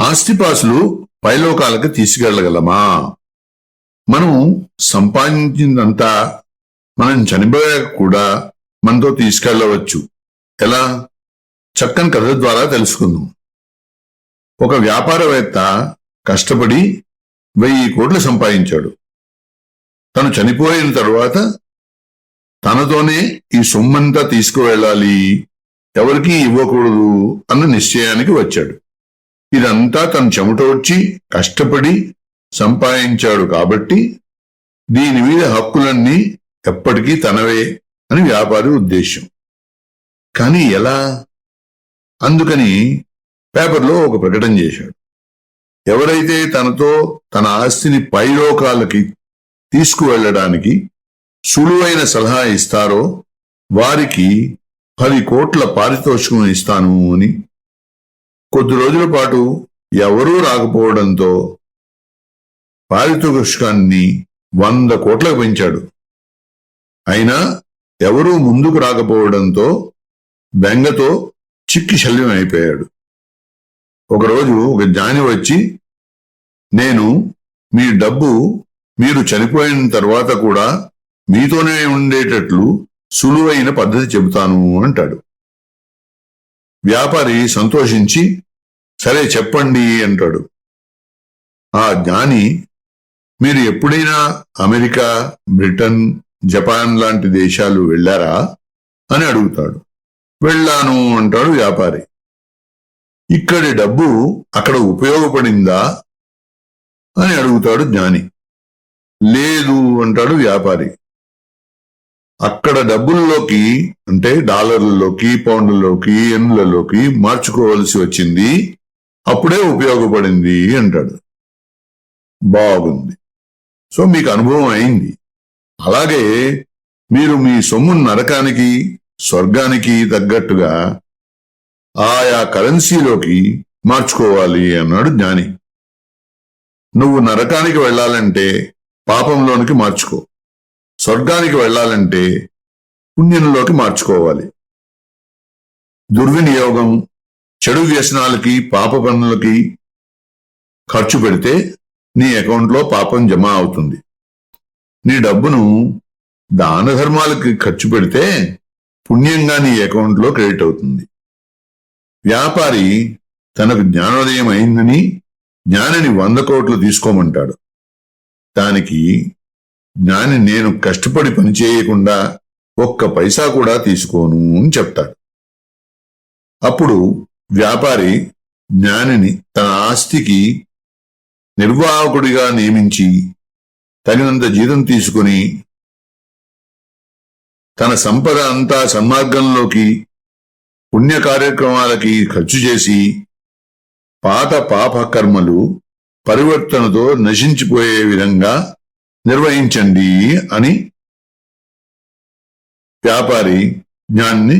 ఆస్తిపాసులు పైలోకాలకు తీసుకెళ్ళగలమా? మనం సంపాదించిందంతా మనం చనిపోయాక కూడా మనతో తీసుకెళ్ళవచ్చు. ఎలా? చక్కని కథ ద్వారా తెలుసుకుందాం. ఒక వ్యాపారవేత్త కష్టపడి వెయ్యి కోట్లు సంపాదించాడు. తను చనిపోయిన తరువాత తనతోనే ఈ సొమ్మంతా తీసుకువెళ్ళాలి. ఎవరికీ ఇవ్వకూడదు అన్న నిశ్చయానికి వచ్చాడు. ఇదంతా తను చెమటోడ్చి కష్టపడి సంపాదించాడు కాబట్టి దీని మీద హక్కులన్నీ ఎప్పటికీ తనవే అని వ్యాపారి ఉద్దేశం కానీ ఎలా? అందుకని పేపర్లో ఒక ప్రకటన చేశాడు. ఎవరైతే తనతో తన ఆస్తిని పైలోకాలకి తీసుకువెళ్ళడానికి సులువైన సలహా ఇస్తారో వారికి పది కోట్ల పారితోషికం ఇస్తాను అని కొద్ది రోజుల పాటు ఎవరూ రాకపోవడంతో పారితోషికాన్ని వంద కోట్లకు పెంచాడు. అయినా ఎవరూ ముందుకు రాకపోవడంతో బెంగతో చిక్కి శల్యం అయిపోయాడు. ఒకరోజు ఒక జాని వచ్చి నేను మీ డబ్బు మీరు చనిపోయిన తర్వాత కూడా మీతోనే ఉండేటట్లు సులువైన పద్ధతి చెబుతాను అంటాడు. వ్యాపారి సంతోషించి సరే చెప్పండి అంటాడు. ఆ జ్ఞాని మీరు ఎప్పుడైనా అమెరికా బ్రిటన్ జపాన్ లాంటి దేశాలు వెళ్ళారా? అని అడుగుతాడు. వెళ్ళాను అంటాడు వ్యాపారి. ఇక్కడి డబ్బు అక్కడ ఉపయోగపడిందా? అని అడుగుతాడు జ్ఞాని. లేదు అంటాడు వ్యాపారి. అక్కడ డబ్బుల్లోకి అంటే డాలర్లలోకి పౌండ్లలోకి ఎన్లలోకి మార్చుకోవలసి వచ్చింది. అప్పుడే ఉపయోగపడింది అంటాడు. బాగుంది. సో మీకు అనుభవం అయింది. అలాగే మీరు మీ సొమ్ము నరకానికి స్వర్గానికి తగ్గట్టుగా ఆయా కరెన్సీలోకి మార్చుకోవాలి అన్నాడు జ్ఞాని. నువ్వు నరకానికి వెళ్ళాలంటే పాపంలోనికి మార్చుకో. స్వర్గానికి వెళ్ళాలంటే పుణ్యంలోకి మార్చుకోవాలి. దుర్వినియోగం చెడు వ్యసనాలకి పాప పనులకి ఖర్చు పెడితే నీ అకౌంట్లో పాపం జమ అవుతుంది. నీ డబ్బును దాన ధర్మాలకి ఖర్చు పెడితే పుణ్యంగా నీ అకౌంట్లో క్రెడిట్ అవుతుంది. వ్యాపారి తనకు జ్ఞానోదయం అయిందని జ్ఞానిని వంద కోట్లు తీసుకోమంటాడు. దానికి జ్ఞాని నేను కష్టపడి పని చేయకుండా ఒక్క పైసా కూడా తీసుకోను అని చెప్తాడు. అప్పుడు వ్యాపారి జ్ఞానిని తన ఆస్తికి నిర్వాహకుడిగా నియమించి తగినంత జీతం తీసుకుని తన సంపద అంతా సన్మార్గంలోకి పుణ్య కార్యక్రమాలకి ఖర్చు చేసి పాత పాప కర్మలు పరివర్తనతో నశించిపోయే విధంగా నిర్వహించండి అని వ్యాపారి జ్ఞాన్ని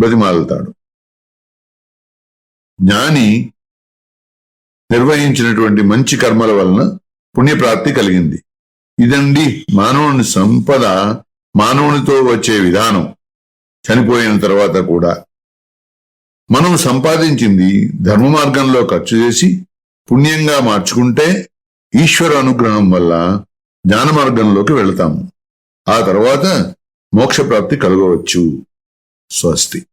బతిమాలుతాడు. జ్ఞాని నిర్వహించినటువంటి మంచి కర్మల వలన పుణ్యప్రాప్తి కలిగింది. ఇదండి మానవుని సంపద మానవునితో వచ్చే విధానం. చనిపోయిన తర్వాత కూడా మనం సంపాదించింది ధర్మ మార్గంలో ఖర్చు చేసి పుణ్యంగా మార్చుకుంటే ఈశ్వర అనుగ్రహం వల్ల జ్ఞాన మార్గంలోకి వెళతాము. ఆ తర్వాత మోక్షప్రాప్తి కలగవచ్చు. స్వస్తి.